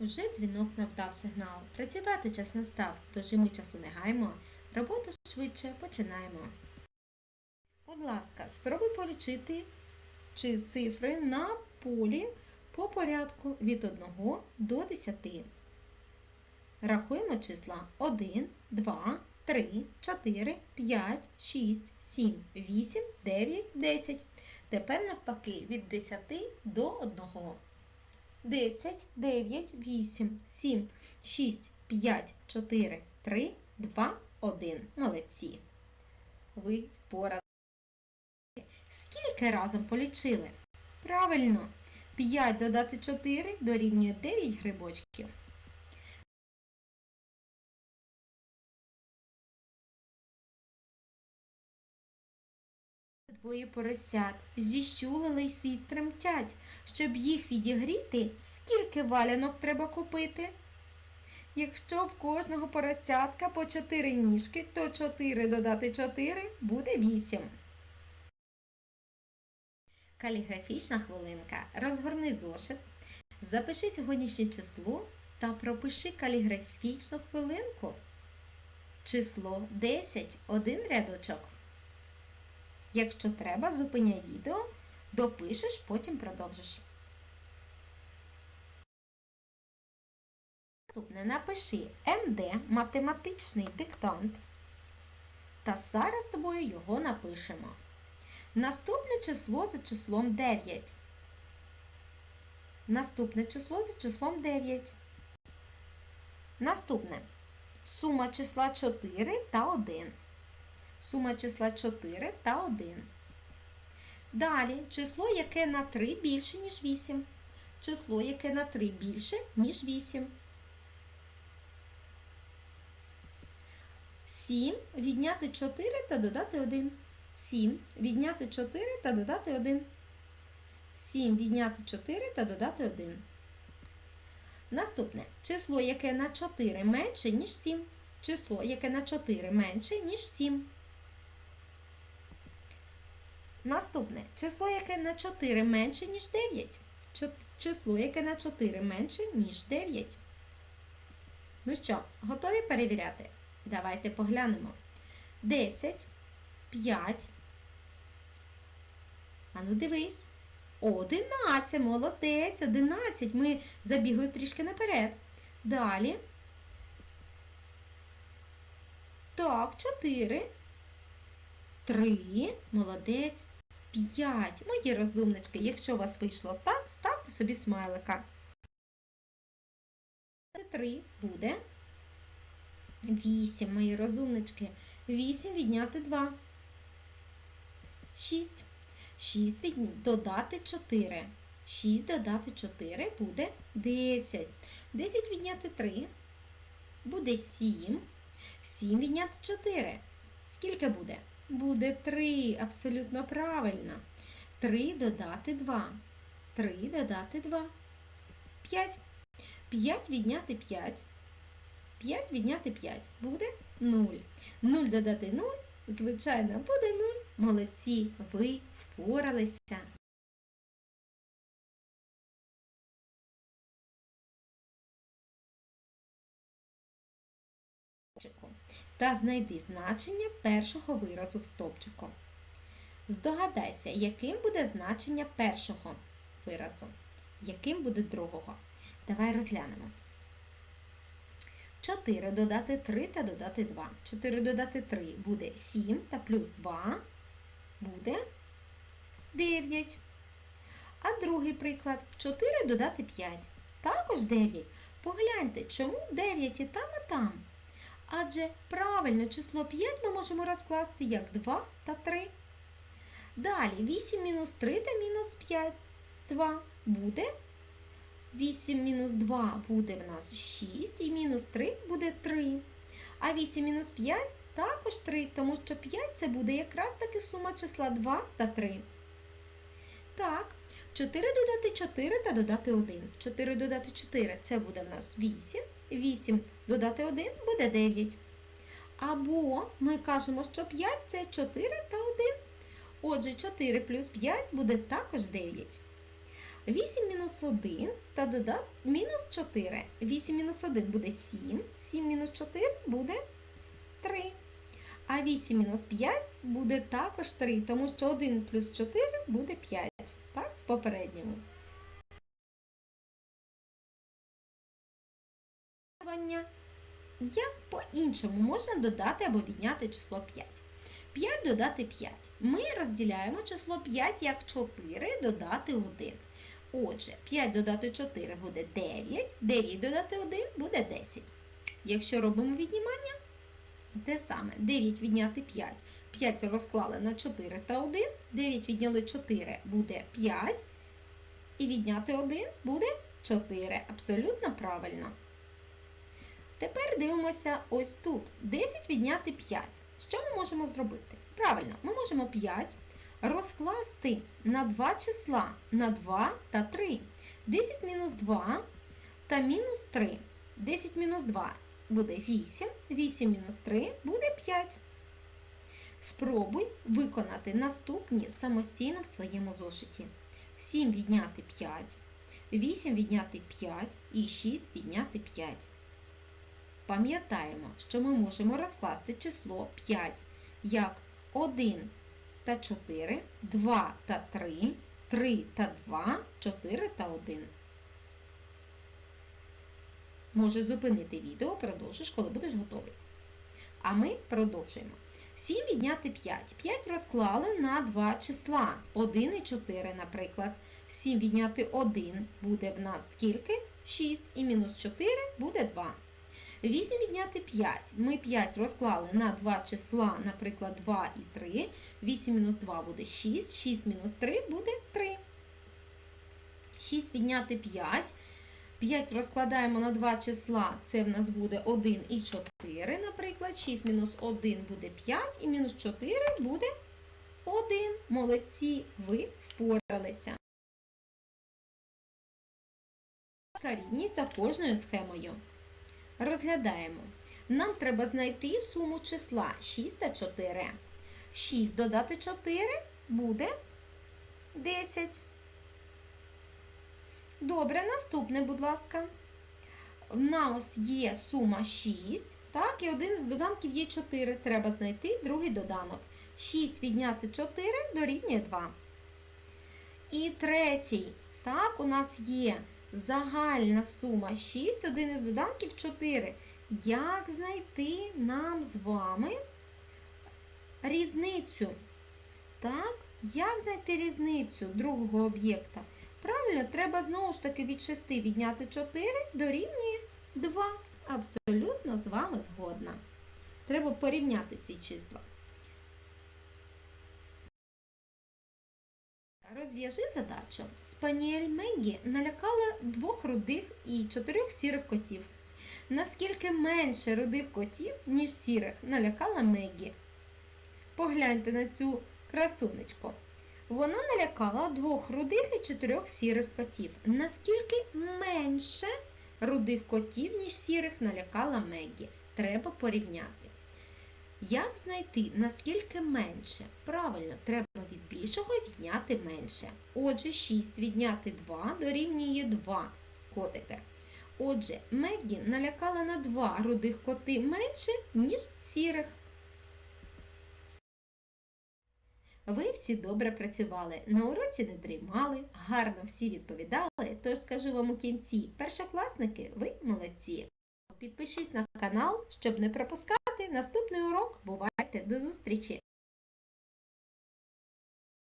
Вже дзвінок навдав сигнал. Працювати час настав, тож і ми часу не гаймо. Роботу швидше починаємо. Будь ласка, спробуй полічити чи цифри на полі по порядку від 1 до 10. Рахуємо числа 1, 2, 3, 4, 5, 6, 7, 8, 9, 10. Тепер навпаки від 10 до 1. 10, 9, 8, 7, 6, 5, 4, 3, 2, 1. Молодці. Ви впорали. Скільки разом полічили? Правильно. 5 додати 4 дорівнює 9 грибочків. Двоє поросят зіщулились і тремтять. Щоб їх відігріти, скільки валянок треба купити? Якщо в кожного поросятка по 4 ніжки, то 4 додати 4 буде 8. Каліграфічна хвилинка. Розгорни зошит, запиши сьогоднішнє число та пропиши каліграфічну хвилинку. Число 10, один рядочок. Якщо треба, зупиняй відео, допишеш, потім продовжиш. Наступне напиши МД математичний диктант. Та зараз з тобою його напишемо. Наступне число за числом 9. Наступне число за числом 9. Наступне сума числа 4 та 1. Сума числа 4 та 1. Далі число, яке на 3 більше, ніж 8. Число, яке на 3 більше, ніж 8. 7 відняти 4 та додати 1. 7 відняти 4 та додати 1. 7 відняти 4 та додати 1. Наступне число, яке на 4 менше, ніж 7. Число, яке на 4 менше, ніж 7. Наступне число, яке на 4 менше, ніж 9. Число, яке на 4 менше, ніж 9. Ну що, готові перевіряти? Давайте поглянемо. 10, 5. Ану, дивись. 11, молодець, 11. Ми забігли трішки наперед. Далі. Так, 4. 3. Молодець. 5. Мої розумнички. Якщо у вас вийшло так, ставте собі смайлика. 3 буде. 8, мої розумнички. 8 відняти 2. 6. 6 від... додати 4. 6 додати 4 буде 10. 10 відняти 3 буде 7. 7 відняти 4. Скільки буде? Буде 3. Абсолютно правильно. 3 додати 2. 3 додати 2. 5. 5 відняти 5. 5 відняти 5 буде 0. 0 додати 0, звичайно, буде 0. Молодці, ви впоралися. Та знайди значення першого виразу в стовпчику. Здогадайся, яким буде значення першого виразу, яким буде другого. Давай розглянемо. 4 додати 3 та додати 2. 4 додати 3 буде 7 та плюс 2 буде 9. А другий приклад 4 додати 5. Також 9. Погляньте, чому 9 і там, і там. Адже правильне число 5 ми можемо розкласти як 2 та 3. Далі 8 мінус 3 та мінус 5. 2 буде 8 мінус 2 буде в нас 6 і мінус 3 буде 3. А 8 мінус 5 також 3, тому що 5 це буде якраз таки сума числа 2 та 3. Так, 4 додати 4 та додати 1. 4 додати 4 це буде в нас 8. 8 додати 1 буде 9. Або ми кажемо, що 5 це 4 та 1. Отже, 4 плюс 5 буде також 9. 8 мінус 1 та додати мінус 4. 8 мінус 1 буде 7, 7 мінус 4 буде 3. А 8 мінус 5 буде також 3, тому що 1 плюс 4 буде 5. Так, в попередньому. Як по-іншому можна додати або відняти число 5? 5 додати 5. Ми розділяємо число 5 як 4 додати 1. Отже, 5 додати 4 буде 9, 9 додати 1 буде 10. Якщо робимо віднімання, те саме 9 відняти 5. 5 розклали на 4 та 1, 9 відняли 4 буде 5, і відняти 1 буде 4. Абсолютно правильно. Тепер дивимося ось тут. 10 відняти 5. Що ми можемо зробити? Правильно, ми можемо 5 розкласти на два числа на 2 та 3. 10 мінус 2 та мінус 3. 10 мінус 2 буде 8, 8 мінус 3 буде 5. Спробуй виконати наступні самостійно в своєму зошиті. 7 відняти 5, 8 відняти 5 і 6 відняти 5. Пам'ятаємо, що ми можемо розкласти число 5 як 1 та 4, 2 та 3, 3 та 2, 4 та 1. Можеш зупинити відео, продовжиш, коли будеш готовий. А ми продовжуємо. 7 відняти 5. 5 розклали на два числа. 1 і 4, наприклад. 7 відняти 1 буде в нас скільки? 6 і мінус 4 буде 2. 8 відняти 5. Ми 5 розклали на два числа, наприклад, 2 і 3. 8 мінус 2 буде 6, 6 мінус 3 буде 3. 6 відняти 5. 5 розкладаємо на два числа, це в нас буде 1 і 4, наприклад. 6 мінус 1 буде 5 і мінус 4 буде 1. Молодці, ви впоралися. Рівність за кожною схемою. Розглядаємо. Нам треба знайти суму числа 6 та 4. 6 додати 4 буде 10. Добре, наступне, будь ласка. В нас є сума 6, так, і один з доданків є 4. Треба знайти другий доданок. 6 відняти 4 дорівнює 2. І третій, так, у нас є загальна сума 6, один із доданків 4. Як знайти нам з вами різницю? Так, як знайти різницю другого об'єкта? Правильно, треба знову ж таки від 6 відняти 4 дорівнює 2. Абсолютно з вами згодна. Треба порівняти ці числа. Розв'яжи задачу. Спаніель Меггі налякала двох рудих і чотирьох сірих котів. Наскільки менше рудих котів, ніж сірих, налякала Меггі. Погляньте на цю красунечку. Вона налякала двох рудих і чотирьох сірих котів. Наскільки менше рудих котів, ніж сірих, налякала Меггі. Треба порівняти. Як знайти, наскільки менше? Правильно, треба від більшого відняти менше. Отже, 6 відняти 2 дорівнює 2 котики. Отже, Меггі налякала на 2 рудих коти менше, ніж сірих. Ви всі добре працювали, на уроці не дрімали, гарно всі відповідали, тож скажу вам у кінці, першокласники, ви молодці. Підпишись на канал, щоб не пропускати наступний урок. Бувайте до зустрічі!